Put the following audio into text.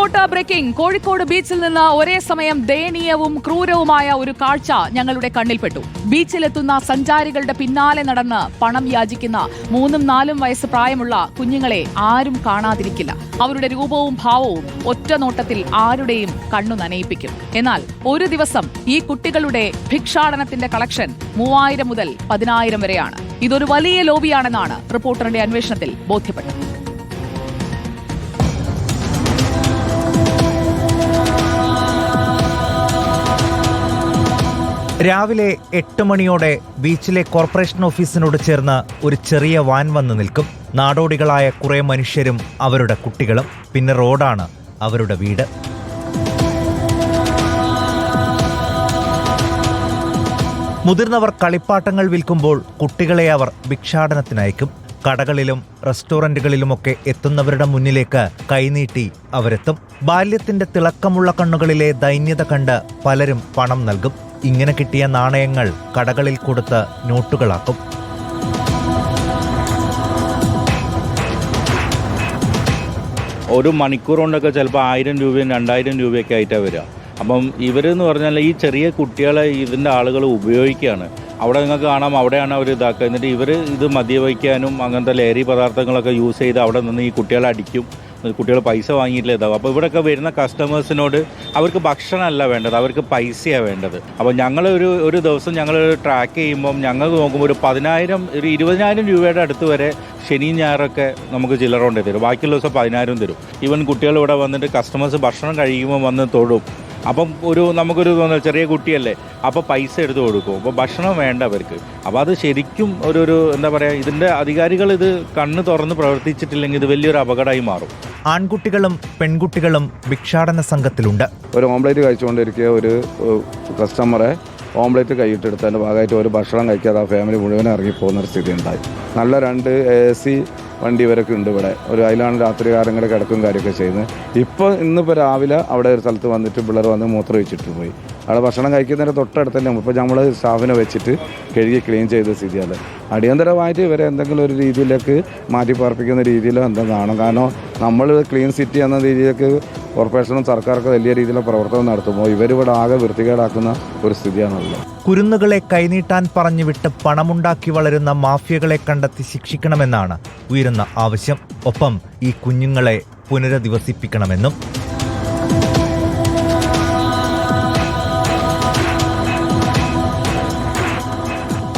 Reporter breaking Kozhikode ബീച്ചിൽ നിന്ന് ഒരേ സമയം ദയനീയവും ക്രൂരവുമായ ഒരു കാഴ്ച ഞങ്ങളുടെ കണ്ണിൽപ്പെട്ടു. ബീച്ചിലെത്തുന്ന സഞ്ചാരികളുടെ പിന്നാലെ നടന്ന് പണം യാചിക്കുന്ന മൂന്നും നാലും വയസ്സ് പ്രായമുള്ള കുഞ്ഞുങ്ങളെ ആരും കാണാതിരിക്കില്ല. അവരുടെ രൂപവും ഭാവവും ഒറ്റ നോട്ടത്തിൽ ആരുടെയും കണ്ണു നനയിപ്പിക്കും. എന്നാൽ ഒരു ദിവസം ഈ കുട്ടികളുടെ ഭിക്ഷാടനത്തിന്റെ കളക്ഷൻ മൂവായിരം മുതൽ പതിനായിരം വരെയാണ്. ഇതൊരു വലിയ ലോബിയാണെന്നാണ് റിപ്പോർട്ടറിന്റെ അന്വേഷണത്തിൽ ബോധ്യപ്പെട്ടത്. രാവിലെ എട്ട് മണിയോടെ ബീച്ചിലെ കോർപ്പറേഷൻ ഓഫീസിനോട് ചേർന്ന് ഒരു ചെറിയ വാൻ വന്ന് നിൽക്കും. നാടോടികളായ കുറെ മനുഷ്യരും അവരുടെ കുട്ടികളും. പിന്നെ റോഡാണ് അവരുടെ വീട്. മുതിർന്നവർ കളിപ്പാട്ടങ്ങൾ വിൽക്കുമ്പോൾ കുട്ടികളെ അവർ ഭിക്ഷാടനത്തിനയക്കും. കടകളിലും റെസ്റ്റോറന്റുകളിലുമൊക്കെ എത്തുന്നവരുടെ മുന്നിലേക്ക് കൈനീട്ടി അവരെത്തും. ബാല്യത്തിന്റെ തിളക്കമുള്ള കണ്ണുകളിലെ ദൈന്യത കണ്ട് പലരും പണം നൽകും. ഇങ്ങനെ കിട്ടിയ നാണയങ്ങൾ കടകളിൽ കൊടുത്ത് നോട്ടുകളാക്കും. ഒരു മണിക്കൂർ കൊണ്ടൊക്കെ ചിലപ്പോൾ ആയിരം രൂപയും രണ്ടായിരം രൂപയൊക്കെ ആയിട്ടാണ് വരിക. അപ്പം ഇവരെന്ന് പറഞ്ഞാൽ ഈ ചെറിയ കുട്ടികളെ ഇതിന്റെ ആളുകൾ ഉപയോഗിക്കുകയാണ്. അവിടെ നിങ്ങൾക്ക് കാണാം അവിടെയാണ് അവർ ഇതാക്കുക. എന്നിട്ട് ഇവർ ഇത് മദ്യപിക്കാനും അങ്ങനത്തെ ലഹരി പദാർത്ഥങ്ങളൊക്കെ യൂസ് ചെയ്ത് അവിടെ നിന്ന് ഈ കുട്ടികളെ അടിക്കും. കുട്ടികൾ പൈസ വാങ്ങിയിട്ടില്ല ഇതാവും അപ്പോൾ ഇവിടെയൊക്കെ വരുന്ന കസ്റ്റമേഴ്സിനോട് അവർക്ക് ഭക്ഷണമല്ല വേണ്ടത് അവർക്ക് പൈസയാണ് വേണ്ടത്. അപ്പോൾ ഞങ്ങൾ ഒരു ഒരു ദിവസം ഞങ്ങൾ ട്രാക്ക് ചെയ്യുമ്പം ഞങ്ങൾ നോക്കുമ്പോൾ ഒരു പതിനായിരം ഒരു ഇരുപതിനായിരം രൂപയുടെ അടുത്ത് വരെ ശനിയും ഞായറൊക്കെ നമുക്ക് ചില്ലറ കൊണ്ടേ തരും. ബാക്കിയുള്ള ദിവസം പതിനായിരം തരും. ഈവൻ കുട്ടികൾ ഇവിടെ വന്നിട്ട് കസ്റ്റമേഴ്സ് ഭക്ഷണം കഴിയുമ്പോൾ വന്ന് തൊടും അപ്പം ഒരു നമുക്കൊരു തോന്നുന്നു ചെറിയ കുട്ടിയല്ലേ അപ്പോൾ പൈസ എടുത്ത് കൊടുക്കും. അപ്പോൾ ഭക്ഷണം വേണ്ട അവർക്ക്. അപ്പോൾ അത് ശരിക്കും ഒരു ഒരു എന്താ പറയുക ഇതിന്റെ അധികാരികൾ ഇത് കണ്ണ് തുറന്ന് പ്രവർത്തിച്ചിട്ടില്ലെങ്കിൽ ഇത് വലിയൊരു അപകടമായി മാറും. ആൺകുട്ടികളും പെൺകുട്ടികളും ഭിക്ഷാടന സംഘത്തിലുണ്ട്. ഒരു ഓംലേറ്റ് കഴിച്ചുകൊണ്ടിരിക്കുക ഒരു കസ്റ്റമറെ ഓംലേറ്റ് കൈയിട്ടെടുത്തതിന്റെ ഭാഗമായിട്ട് ഒരു ഭക്ഷണം കഴിക്കാതെ ആ ഫാമിലി മുഴുവൻ ഇറങ്ങിപ്പോകുന്ന ഒരു സ്ഥിതി ഉണ്ടായി നല്ല രണ്ട് എ സി വണ്ടി ഇവരൊക്കെ ഉണ്ട് ഇവിടെ. ഒരു അതിലാണ് രാത്രി കാലങ്ങളിൽ കിടക്കും കാര്യമൊക്കെ ചെയ്യുന്നത്. ഇപ്പോൾ ഇന്നിപ്പോൾ രാവിലെ അവിടെ ഒരു സ്ഥലത്ത് വന്നിട്ട് പിള്ളേർ വന്ന് മൂത്രം വെച്ചിട്ട് പോയി. അവിടെ ഭക്ഷണം കഴിക്കുന്നതിന്റെ തൊട്ടടുത്ത് തന്നെ ഇപ്പോൾ നമ്മൾ സ്റ്റാഫിനെ വെച്ചിട്ട് കഴുകി ക്ലീൻ ചെയ്ത സ്ഥിതിയാണ്. അടിയന്തരമായിട്ട് ഇവരെ എന്തെങ്കിലും ഒരു രീതിയിലേക്ക് മാറ്റി പാർപ്പിക്കുന്ന രീതിയിലോ എന്തെങ്കിലും കാണും. കാരണം നമ്മൾ ക്ലീൻ സിറ്റി എന്ന രീതിയിലേക്ക് കോർപ്പറേഷനും സർക്കാരൊക്കെ വലിയ രീതിയിലുള്ള പ്രവർത്തനം നടത്തുമ്പോൾ ഇവരിവിടെ ആകെ വൃത്തികേടാക്കുന്ന ഒരു സ്ഥിതിയാണുള്ളത്. കുരുന്നുകളെ കൈനീട്ടാൻ പറഞ്ഞു വിട്ട് പണമുണ്ടാക്കി വളരുന്ന മാഫിയകളെ കണ്ടെത്തി ശിക്ഷിക്കണമെന്നാണ് ഉയരുന്ന ആവശ്യം. ഒപ്പം ഈ കുഞ്ഞുങ്ങളെ പുനരധിവസിപ്പിക്കണമെന്നും